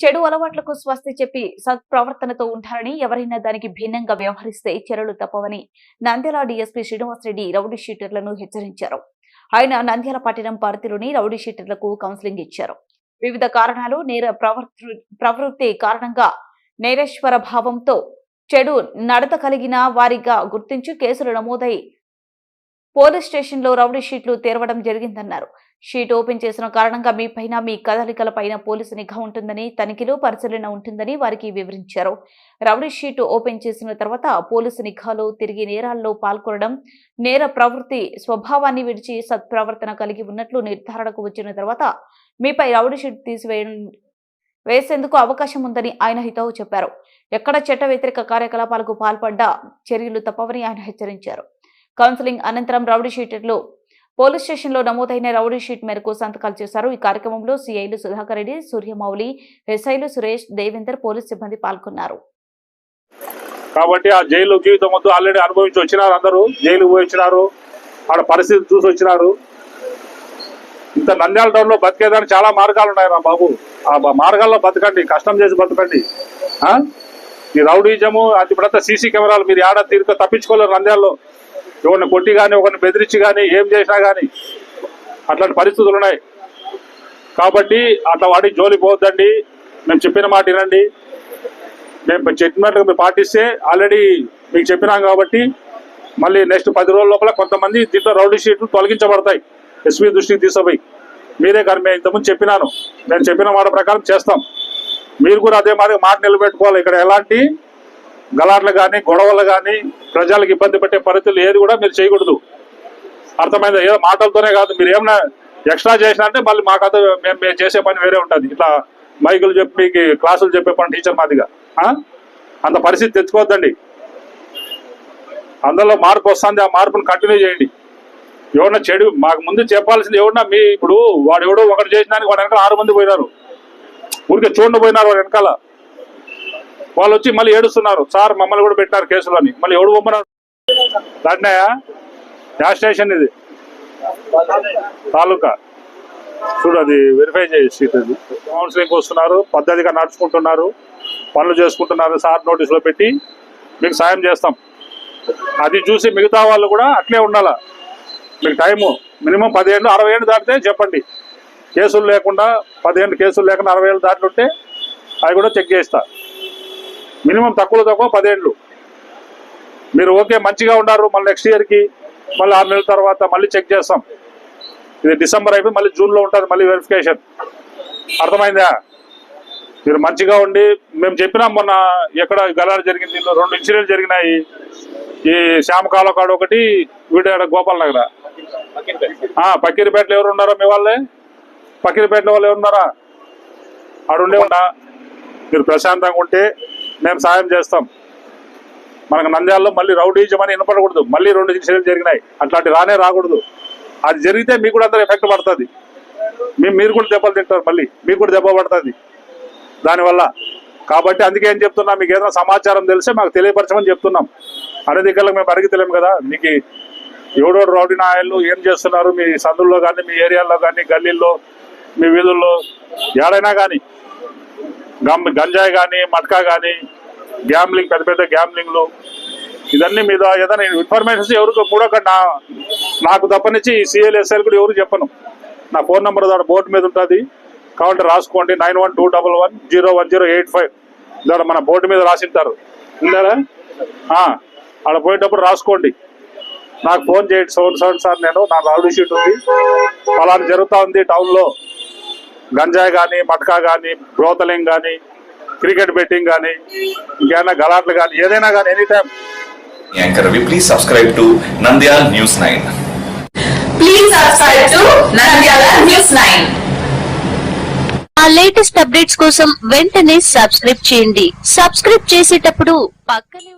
చెడు అలవాట్లకు స్వస్తి చెప్పి సత్ప్రవర్తనతో ఉంటారని ఎవరైనా దానికి భిన్నంగా వ్యవహరిస్తే చర్యలు తప్పవని నంద్యాల డీఎస్పీ శ్రీనివాసరెడ్డి రౌడీ షీటర్లను హెచ్చరించారు. ఆయన నంద్యాల పట్టణం పరిధిలోని రౌడీ షీటర్లకు కౌన్సిలింగ్ ఇచ్చారు. వివిధ కారణాలు నేర ప్రవృత్తి కారణంగా నేరేశ్వర భావంతో చెడు నడత కలిగిన వారిగా గుర్తించి కేసులు నమోదై పోలీస్ స్టేషన్లో రౌడీ షీట్లు తెరవడం జరిగిందన్నారు. షీట్ ఓపెన్ చేసిన కారణంగా మీ పైన మీ కదలికల పైన పోలీసు నిఘా ఉంటుందని తనిఖీలో పరిశీలన ఉంటుందని వారికి వివరించారు. రౌడీ షీట్ ఓపెన్ చేసిన తర్వాత పోలీసు నిఘాలో తిరిగి నేరాల్లో పాల్గొనడం నేర ప్రవృత్తి స్వభావాన్ని విడిచి సత్ప్రవర్తన కలిగి ఉన్నట్లు నిర్ధారణకు వచ్చిన తర్వాత మీపై రౌడీ షీట్ తీసివేయడం వేసేందుకు అవకాశం ఉందని ఆయన హితవు చెప్పారు. ఎక్కడ చట్ట వ్యతిరేక కార్యకలాపాలకు పాల్పడ్డా చర్యలు తప్పవని ఆయన హెచ్చరించారు. కౌన్సిలింగ్ అనంతరం రౌడీ షీటర్లు పోలీస్ స్టేషన్లో నమోదైన రౌడీ షీట్ మేరకు సంతకాలు చేశారు. ఈ కార్యక్రమంలో సీఐలు సుధాకర్ రెడ్డి సూర్యమౌళి ఎస్ఐలు సురేష్ దేవేందర్ పోలీస్ సిబ్బంది పాల్గొన్నారు. కాబట్టి ఆ జైలు జీవితం మొత్తం ఆల్రెడీ అనుభవించి వచ్చినారు అందరూ. జైలు పోయి వచ్చినారు. ఆడ పరిస్థితి చూసి వచ్చినారు. ఇంత నంద్యాల టౌన్లో బతికేదానికి చాలా మార్గాలు ఉన్నాయి రా బాబు. ఆ మార్గాల్లో బతకండి కష్టం చేసి బతకండి. ఈ రౌడీజము అది ఇప్పుడంతా సీసీ కెమెరాలు మీరు ఏడా తీరుతో తప్పించుకోలేరు నంద్యాలలో. ఎవరిని కొట్టి కానీ ఒకరిని బెదిరించి కానీ ఏం చేసినా కానీ అట్లాంటి పరిస్థితులు ఉన్నాయి. కాబట్టి అట్లా వాడి జోలి పోవద్దండి. మేము చెప్పిన మాట వినండి. మేము చెప్పినట్టుగా మీరు పాటిస్తే ఆల్రెడీ మీకు చెప్పినాం కాబట్టి మళ్ళీ నెక్స్ట్ పది రోజుల లోపల కొంతమంది దీంట్లో రౌడీ షీట్లు తొలగించబడతాయి. ఎస్పీ దృష్టికి తీసుకుపోయి. మీరే కానీ మేము ఇంతకుముందు చెప్పినాను. నేను చెప్పిన మాట ప్రకారం చేస్తాం. మీరు కూడా అదే మాదిరి మాట నిలబెట్టుకోవాలి. ఇక్కడ ఎలాంటి గలాట్లు కానీ గొడవలు కానీ ప్రజలకు ఇబ్బంది పెట్టే పరిస్థితులు ఏది కూడా మీరు చేయకూడదు. అర్థమైంది? ఏదో మాటలతోనే కాదు మీరు ఏమైనా ఎక్స్ట్రా చేసినా అంటే మళ్ళీ మా కథ మేము మేము చేసే పని వేరే ఉంటుంది. ఇట్లా మైకులు చెప్పి మీకు క్లాసులు చెప్పే పని టీచర్ మాదిగా. అంత పరిస్థితి తెచ్చుకోవద్దండి. అందులో మార్పు వస్తుంది ఆ మార్పును కంటిన్యూ చేయండి. ఎవరన్నా చెడు మాకు ముందు చెప్పాల్సింది ఎవరన్నా మీ ఇప్పుడు వాడు ఎవడో ఒకటి చేసినానికి వాడు వెనకాల ఆరు మంది పోయినారు. ఊరికే చూడండి పోయినారు వాడు వెనకాల. వాళ్ళు వచ్చి మళ్ళీ ఏడుస్తున్నారు. సార్ మమ్మల్ని కూడా పెట్టినారు కేసులని. మళ్ళీ ఎవడు పంపన్నారు దాటినాయా గ్యాస్ స్టేషన్ ఇది. తాలూకా. చూడు అది వెరిఫై చేసి కౌన్సిలింగ్ వస్తున్నారు పద్ధతిగా నడుచుకుంటున్నారు పనులు చేసుకుంటున్నారు. సార్ నోటీసులో పెట్టి మీకు సాయం చేస్తాం. అది చూసి మిగతా వాళ్ళు కూడా అట్లే ఉండాలా? మీకు టైము మినిమం పదిహేను అరవై ఏళ్ళు దాటితే చెప్పండి. కేసులు లేకుండా పదిహేను కేసులు లేకుండా అరవై ఏళ్ళు దాటితే అవి కూడా చెక్ చేస్తా. మినిమం తక్కువ తక్కువ పదేళ్ళు. మీరు ఓకే మంచిగా ఉన్నారు మళ్ళీ నెక్స్ట్ ఇయర్కి మళ్ళీ ఆరు నెలల తర్వాత మళ్ళీ చెక్ చేస్తాం. ఇది డిసెంబర్ అయిపోయి మళ్ళీ జూన్లో ఉంటుంది మళ్ళీ వెరిఫికేషన్ అర్థమైందా? మీరు మంచిగా ఉండి మేము చెప్పినాం మొన్న ఎక్కడ గలాడు జరిగింది దీనిలో రెండు ఇన్సిడెంట్ జరిగినాయి. ఈ శ్యామకాల కాడ ఒకటి వీడ గోపాల్ నగర. ఆ, పకీర్పేటలో ఎవరు ఉన్నారా మీ వాళ్ళే? పకీర్పేటలో వాళ్ళు ఎవరు ఉన్నారా? ఆడుండే ఉండా మీరు ప్రశాంతంగా ఉంటే మేము సాయం చేస్తాం. మనకు నంద్యాలలో మళ్ళీ రౌడీజం అని వినపడకూడదు. మళ్ళీ రెండు ఇన్సిడెంట్ జరిగినాయి. అట్లాంటి రానే రాకూడదు. అది జరిగితే మీకు కూడా అందరూ ఎఫెక్ట్ పడుతుంది. మీ మీరు కూడా దెబ్బలు తింటారు మళ్ళీ. మీకు కూడా దెబ్బ పడుతుంది. దానివల్ల. కాబట్టి అందుకే ఏం చెప్తున్నా మీకు ఏదైనా సమాచారం తెలిస్తే మాకు తెలియపరచమని చెప్తున్నాం. అనే దగ్గర మేము అడిగి తెలియము కదా. మీకు ఎవడోడు రౌడీ నాయలు ఏం చేస్తున్నారు? మీ సందుల్లో కానీ మీ ఏరియాలో కానీ గల్లీల్లో మీ వీధుల్లో ఏడైనా కానీ. గమ్ గంజాయి కానీ మట్కా కానీ గ్యామ్లింగ్ పెద్ద పెద్ద గ్యామ్లింగ్లు ఇదన్నీ మీద ఏదైనా ఇన్ఫర్మేషన్స్ ఎవరికి కూడా నా నాకు తప్పనిచ్చి సిఎల్ఎస్ఎల్ కూడా ఎవరు చెప్పను. నా ఫోన్ నెంబర్ దాని బోర్డు మీద ఉంటుంది. కావాలంటే రాసుకోండి. Nine one two double one zero one zero eight five. దాని మన బోర్డు మీద రాసింటారు. ఉందారా అక్కడ పోయేటప్పుడు రాసుకోండి. నాకు ఫోన్ చేయండి. సౌండ్ సౌండ్ సార్ నేను నా రౌడీ షీట్ ఉంది. అలా జరుగుతూ ఉంది టౌన్లో. గంజాయి కానీ మట్కా కానీ బ్రోతలింగ్ కానీ క్రికెట్ బెట్టింగ్ కానీ ఇంకేమైనా గలాట్లు కానీ ఏదైనా కానీ any time Anchor Ravi, please subscribe to Nandyal News 9. Please subscribe to Nandyala News 9. ఆ లేటెస్ట్ అప్డేట్స్ కోసం వెంటనే సబ్స్క్రైబ్ చేయండి సబ్స్క్రైబ్ చేసేటప్పుడు పక్కనే